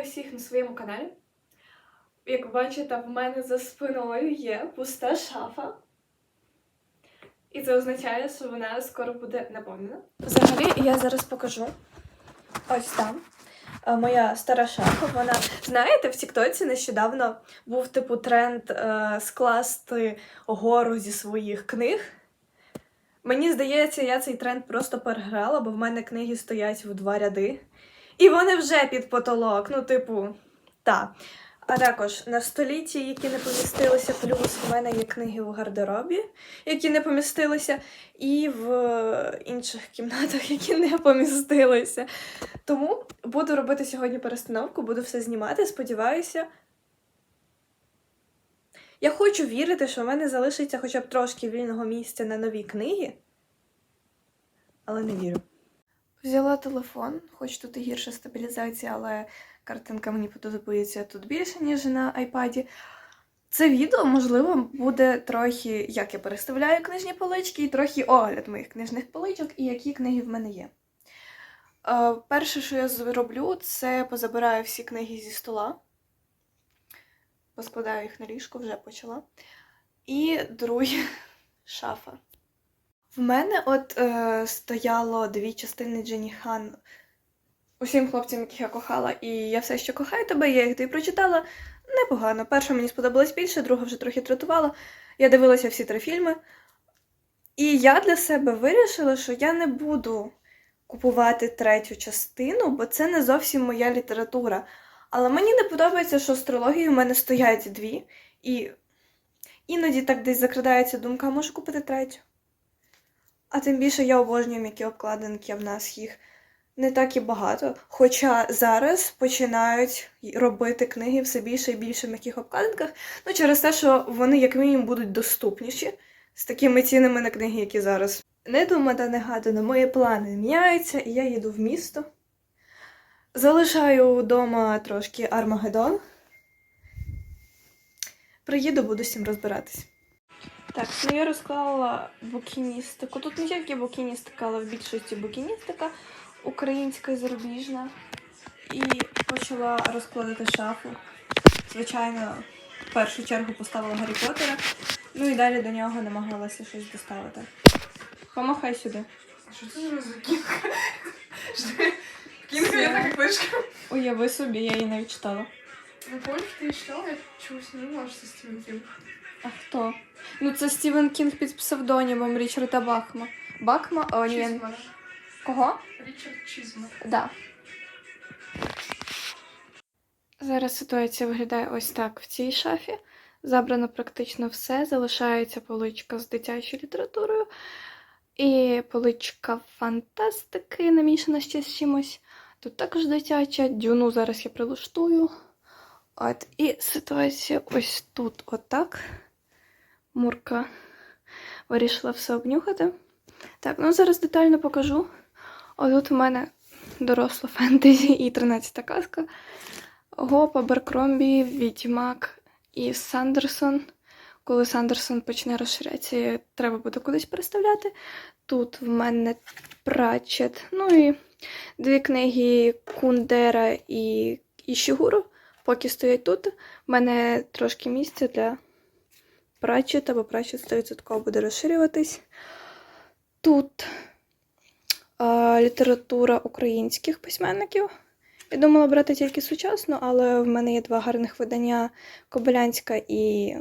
Вітаю всіх на своєму каналі. Як ви бачите, в мене за спиною є пуста шафа. І це означає, що вона скоро буде наповнена. Взагалі, я зараз покажу. Ось там. е, Моя стара шафа, вона, знаєте, в Тіктоці нещодавно був типу тренд е, скласти гору зі своїх книг. Мені здається, я цей тренд просто переграла, бо в мене книги стоять в два ряди. І вони вже під потолок. Ну, типу, та. А також на столі ті, які не помістилися, плюс в мене є книги в гардеробі, які не помістилися, і в інших кімнатах, які не помістилися. Тому буду робити сьогодні перестановку, буду все знімати. Сподіваюся. Я хочу вірити, що в мене залишиться хоча б трошки вільного місця на нові книги, але не вірю. Взяла телефон, хоч тут і гірша стабілізація, але картинка мені подобається тут більше, ніж на айпаді. Це відео, можливо, буде трохи, як я переставляю книжні полички, і трохи огляд моїх книжних поличок і які книги в мене є. Е, перше, що я зроблю, це позабираю всі книги зі стола. Поскладаю їх на ліжко, вже почала. І друге шафа. В мене от е, стояло дві частини Дженні Хан усім хлопцям, яких я кохала, і я все ще кохаю тебе, я їх тобі прочитала. Непогано. Перша мені сподобалась більше, друга вже трохи тратувала. Я дивилася всі три фільми. І я для себе вирішила, що я не буду купувати третю частину, бо це не зовсім моя література. Але мені не подобається, що з в мене стоять дві, і іноді так десь закрадається думка, можу купити третю. А тим більше я обожнюю м'які обкладинки, в нас їх не так і багато. Хоча зараз починають робити книги все більше і більше в м'яких обкладинках, ну через те, що вони, як мінімум, будуть доступніші з такими цінами на книги, які зараз. Не думата, не гадано, мої плани міняються, і я їду в місто. Залишаю вдома трошки Армагеддон. Приїду, буду з цим розбиратись. Так, ну я розклала букіністику. Тут не тільки букіністика, але в більшості букіністика українська і зарубіжна. І почала розкладати шафу. Звичайно, в першу чергу поставила Гаррі Поттера, ну і далі до нього намагалася щось доставити. Помахай сюди. Что это за кінка? Кінка, я така книжка. Уяви собі, я її навіть читала. Ну, помнишь, ты читала? Я чогось не знала, що це Стівен Кінг. А хто? Ну, це Стівен Кінг під псевдонімом Річарда Бахма. Бахма? О, ні. Чізман. Кого? Річард Чізман. Да. Зараз ситуація виглядає ось так в цій шафі. Забрано практично все. Залишається поличка з дитячою літературою. І поличка фантастики, намішана ще з чимось. Тут також дитяча. Дюну зараз я прилаштую. От, і ситуація ось тут, отак. Мурка вирішила все обнюхати. Так, ну зараз детально покажу. Отут у мене доросла фентезі і 13 казка. Гопа, Беркромбі, Відьмак і Сандерсон. Коли Сандерсон почне розширятися, треба буде кудись переставляти. Тут в мене Пратчет. Ну і дві книги Кундера і Ішігуру. Поки стоять тут. У мене трошки місця для Пратчета, бо Пратчет 100% буде розширюватись. Тут а, література українських письменників. Я думала брати тільки сучасну, але в мене є два гарних видання Кобилянська і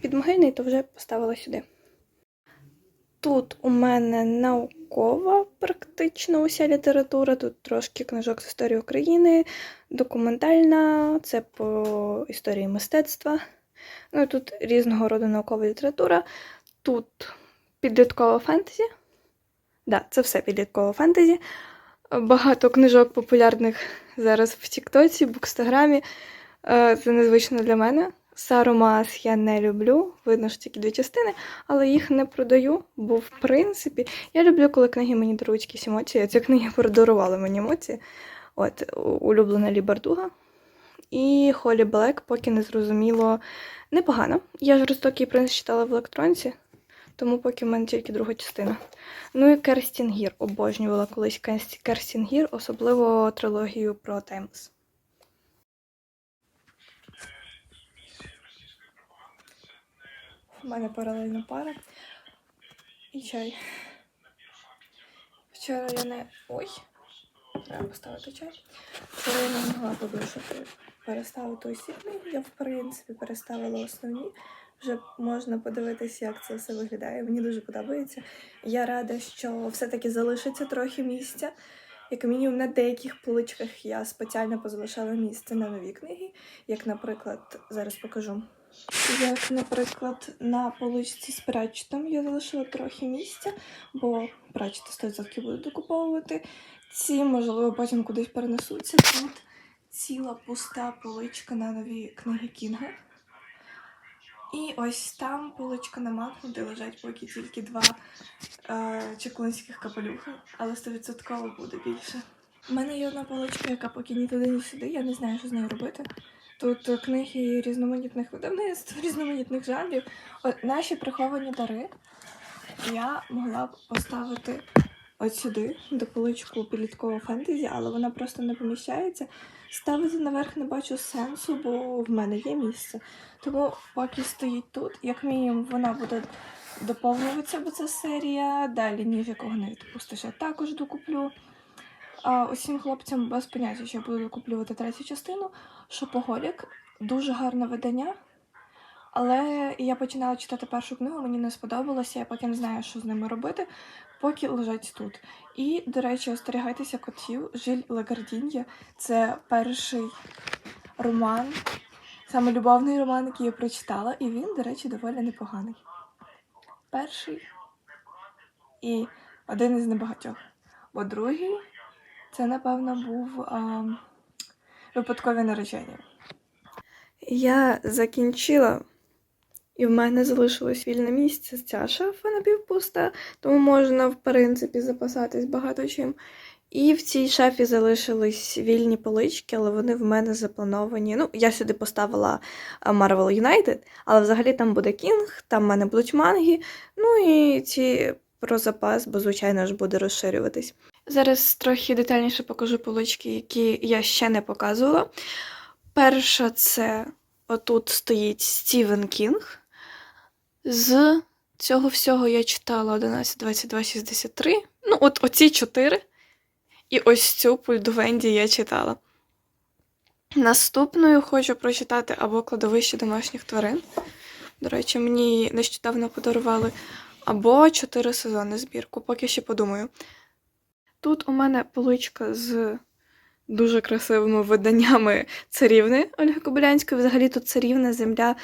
Підмогильний, то вже поставила сюди. Тут у мене наукова практично уся література, тут трошки книжок з історії України, документальна, це по історії мистецтва. Ну і тут різного роду наукова література. Тут підліткова фентезі. Да, це все підліткове фентезі. Багато книжок популярних зараз в Тіктоці, Букстаграмі. Е, Це незвично для мене. Саромас я не люблю, видно ж тільки дві частини, але їх не продаю, бо в принципі я люблю, коли книги мені дарують якісь емоції. Ці книги подарували мені емоції. От, улюблена Лібардуга і Холі Блек, поки не зрозуміло непогано. Я ж жорстокий принц читала в електронці, тому поки в мене тільки друга частина. Ну і Керстін Гір обожнювала колись Керстін Гір, особливо трилогію про Таймлес. У мене паралельна пара. І чай. Вчора я не... Ой! Треба поставити чай. Вчора я не могла подушити. Переставити усі книги. Я, в принципі, переставила основні. Вже можна подивитися, як це все виглядає. Мені дуже подобається. Я рада, що все-таки залишиться трохи місця. Як мінімум на деяких поличках я спеціально позалишала місце на нові книги, як, наприклад, зараз покажу. Як, наприклад, на поличці з Пратчетом я залишила трохи місця, бо Пратчета 100% буду докуповувати. Ці, можливо, потім кудись перенесуться. Тут ціла пуста поличка на нові книги Кінга. І ось там поличка на Макну, де лежать поки тільки два е, чеклунських капелюха, але 100% буде більше. У мене є одна поличка, яка поки ні туди, ні сюди, я не знаю, що з нею робити. Тут книги різноманітних видавництв, різноманітних жанрів. От наші приховані дари я могла б поставити от сюди, до поличку підліткового фентезі, але вона просто не поміщається. Ставити наверх не бачу сенсу, бо в мене є місце. Тому поки стоїть тут, як мінімум, вона буде доповнюватися, бо це серія. Далі ніж якого не відпустиш, я також докуплю. А усім хлопцям без поняття, що я буду докуплювати третю частину. Шопоголік дуже гарне видання. Але я починала читати першу книгу, мені не сподобалося, я поки не знаю, що з ними робити, поки лежать тут. І, до речі, остерігайтеся котів. Жиль Лагардін'є це перший роман, саме любовний роман, який я прочитала, і він, до речі, доволі непоганий. Перший і один із небагатьох. Бо другий це, напевно, був а, випадкові наречення. Я закінчила, і в мене залишилось вільне місце. Ця шафа напівпуста, тому можна, в принципі, запасатись багато чим. І в цій шафі залишились вільні полички, але вони в мене заплановані. Ну, я сюди поставила а, Marvel United, але взагалі там буде Кінг, там в мене будуть манги. Ну і ці про запас, бо, звичайно ж, буде розширюватись. Зараз трохи детальніше покажу полички, які я ще не показувала. Перша це отут стоїть Стівен Кінг. З цього всього я читала 11, 22, 63. Ну, от оці чотири. І ось цю пульду Венді я читала. Наступною хочу прочитати або кладовище домашніх тварин. До речі, мені нещодавно подарували або чотири сезони збірку, поки ще подумаю. Тут у мене поличка з дуже красивими виданнями царівни Ольги Кобилянської. Взагалі тут царівна земля.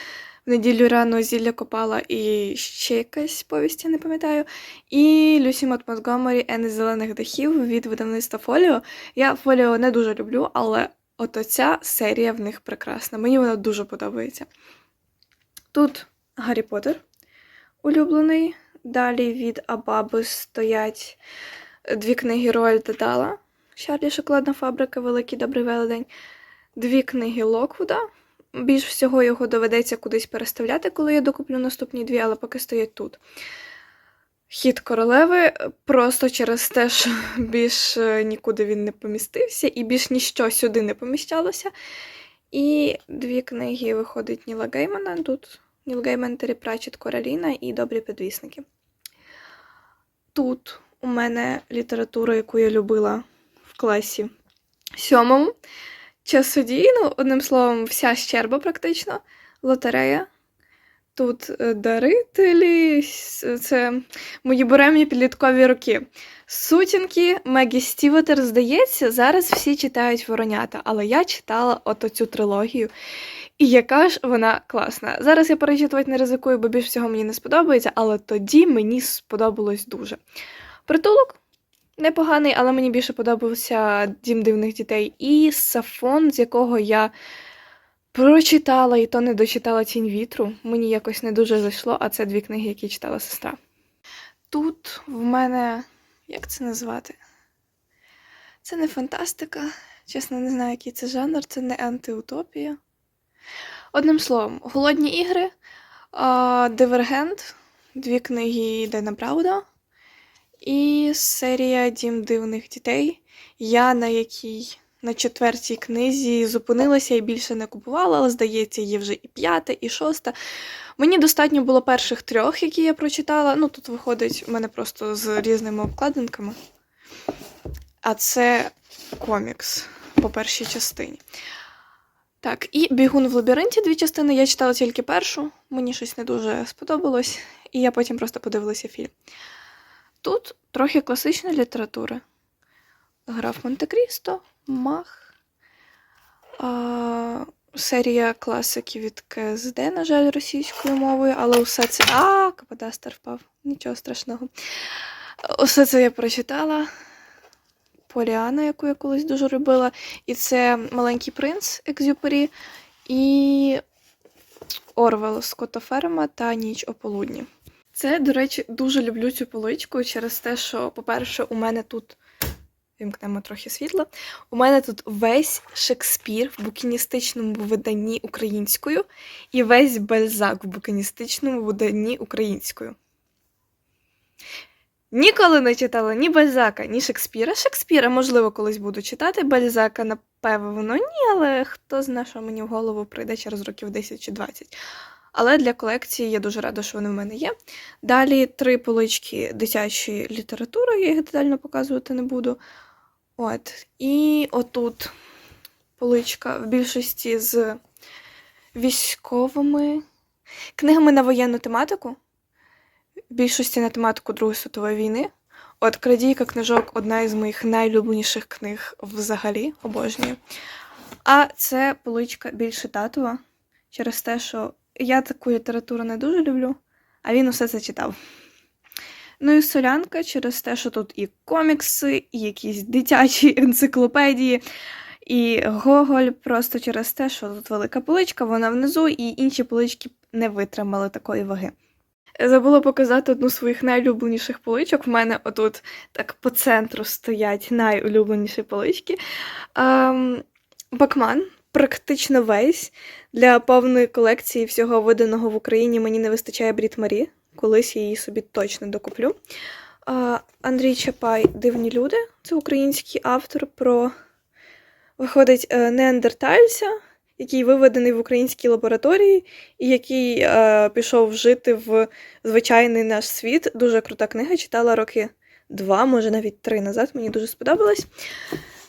В неділю рано зілля копала і ще якась повість, я не пам'ятаю. І Люсі Мот Монтгомері Ени зелених дахів від видавництва Фоліо. Я Фоліо не дуже люблю, але от оця серія в них прекрасна. Мені вона дуже подобається. Тут Гаррі Поттер улюблений. Далі від Абаби стоять дві книги Роальда Дала. Шарлі Шоколадна фабрика, Великий Добрий Велетень. Дві книги Локвуда. Більш всього його доведеться кудись переставляти, коли я докуплю наступні дві, але поки стоять тут. Хід королеви просто через те, що більш е, нікуди він не помістився, і більш ніщо сюди не поміщалося. І дві книги виходить Ніла Геймана. Тут Ніл Гейман Террі Пратчет, Кораліна і Добрі підвісники. Тут у мене література, яку я любила в класі сьомому. Часодій, ну, одним словом, вся щерба практично, лотерея. Тут е, дарителі, це мої буремні підліткові роки. Сутінки, Мегі Стіветер, здається, зараз всі читають воронята, але я читала от оцю трилогію. І яка ж вона класна. Зараз я перечитувати не ризикую, бо більш всього мені не сподобається, але тоді мені сподобалось дуже. Притулок непоганий, але мені більше подобався Дім дивних дітей. І Сафон, з якого я прочитала і то не дочитала тінь вітру. Мені якось не дуже зайшло, а це дві книги, які читала сестра. Тут в мене. Як це назвати? Це не фантастика. Чесно, не знаю, який це жанр, це не антиутопія. Одним словом, голодні ігри, Дивергент, дві книги Дена Брауда і серія Дім дивних дітей. Я на якій на четвертій книзі зупинилася і більше не купувала, але здається, є вже і п'ята, і шоста. Мені достатньо було перших трьох, які я прочитала. Ну, тут виходить у мене просто з різними обкладинками. А це комікс по першій частині. Так, і бігун в лабіринті дві частини. Я читала тільки першу, мені щось не дуже сподобалось, і я потім просто подивилася фільм. Тут трохи класичної літератури. Граф Монте-Крісто, Мах, а, серія класиків від КСД, на жаль, російською мовою, але усе це. А, Каподастер впав. Нічого страшного. Усе це я прочитала. Поліана, яку я колись дуже любила. І це Маленький принц Екзюпері, і Орвел Скотта та Ніч о полудні. Це, до речі, дуже люблю цю поличку через те, що, по-перше, у мене тут вімкнемо трохи світла. У мене тут весь Шекспір в букіністичному виданні українською і весь Бальзак в букіністичному виданні українською. Ніколи не читала ні Бальзака, ні Шекспіра. Шекспіра, можливо, колись буду читати. Бальзака, напевно, ні, але хто знає, що мені в голову прийде через років 10 чи 20. Але для колекції я дуже рада, що вони в мене є. Далі три полички дитячої літератури, я їх детально показувати не буду. От. І отут поличка в більшості з військовими книгами на воєнну тематику. В більшості на тематику Другої світової війни. От крадійка книжок одна із моїх найлюбленіших книг взагалі, обожнюю. А це поличка більше татова через те, що я таку літературу не дуже люблю, а він усе це читав. Ну і солянка через те, що тут і комікси, і якісь дитячі енциклопедії, і Гоголь просто через те, що тут велика поличка, вона внизу, і інші полички не витримали такої ваги. Забула показати одну з своїх найулюбленіших поличок. В мене отут так по центру стоять найулюбленіші полички. Ем, Бакман, практично весь. Для повної колекції всього виданого в Україні мені не вистачає Брід Марі. Колись я її собі точно докуплю. Андрій Чапай Дивні люди. Це український автор про виходить е, неандертальця, який виведений в українській лабораторії, і який е, пішов жити в звичайний наш світ. Дуже крута книга. Читала роки два, може навіть три назад. Мені дуже сподобалось.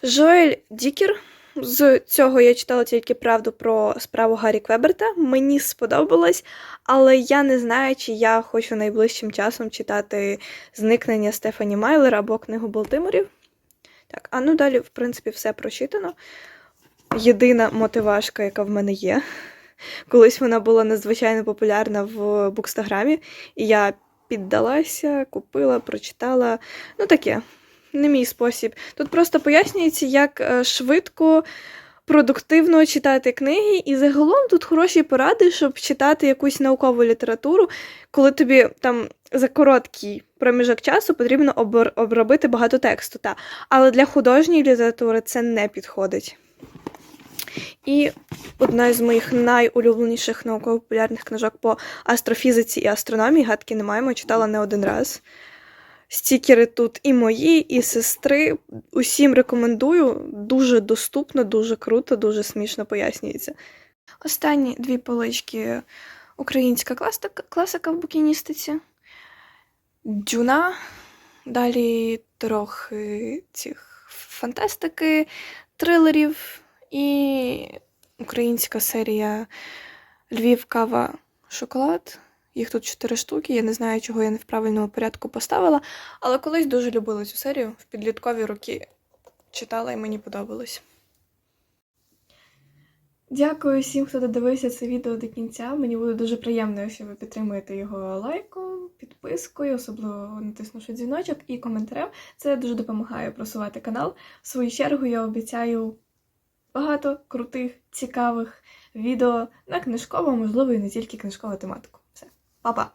Жоель Дікер. З цього я читала тільки правду про справу Гаррі Квеберта. Мені сподобалось, але я не знаю, чи я хочу найближчим часом читати зникнення Стефані Майлер або книгу Балтиморів. Так, а ну далі, в принципі, все прочитано. Єдина мотивашка, яка в мене є. Колись вона була надзвичайно популярна в букстаграмі, і я піддалася, купила, прочитала. Ну таке, не мій спосіб. Тут просто пояснюється, як е, швидко, продуктивно читати книги, і загалом тут хороші поради, щоб читати якусь наукову літературу, коли тобі там за короткий проміжок часу потрібно обр- обробити багато тексту. Та. Але для художньої літератури це не підходить. І одна з моїх найулюбленіших науково-популярних книжок по астрофізиці і астрономії гадки не маємо, читала не один раз. Стікери тут і мої, і сестри. Усім рекомендую. Дуже доступно, дуже круто, дуже смішно пояснюється. Останні дві полички українська класика, в букіністиці. Дюна. Далі трохи цих фантастики, трилерів і українська серія Львів, кава, шоколад. Їх тут чотири штуки. Я не знаю, чого я не в правильному порядку поставила, але колись дуже любила цю серію. В підліткові роки читала і мені подобалось. Дякую всім, хто додивився це відео до кінця. Мені буде дуже приємно, якщо ви підтримуєте його лайком, підпискою, особливо натиснувши дзвіночок і коментарем. Це дуже допомагає просувати канал. В свою чергу я обіцяю багато крутих, цікавих відео на книжкову, можливо, і не тільки книжкову тематику. Все, па-па!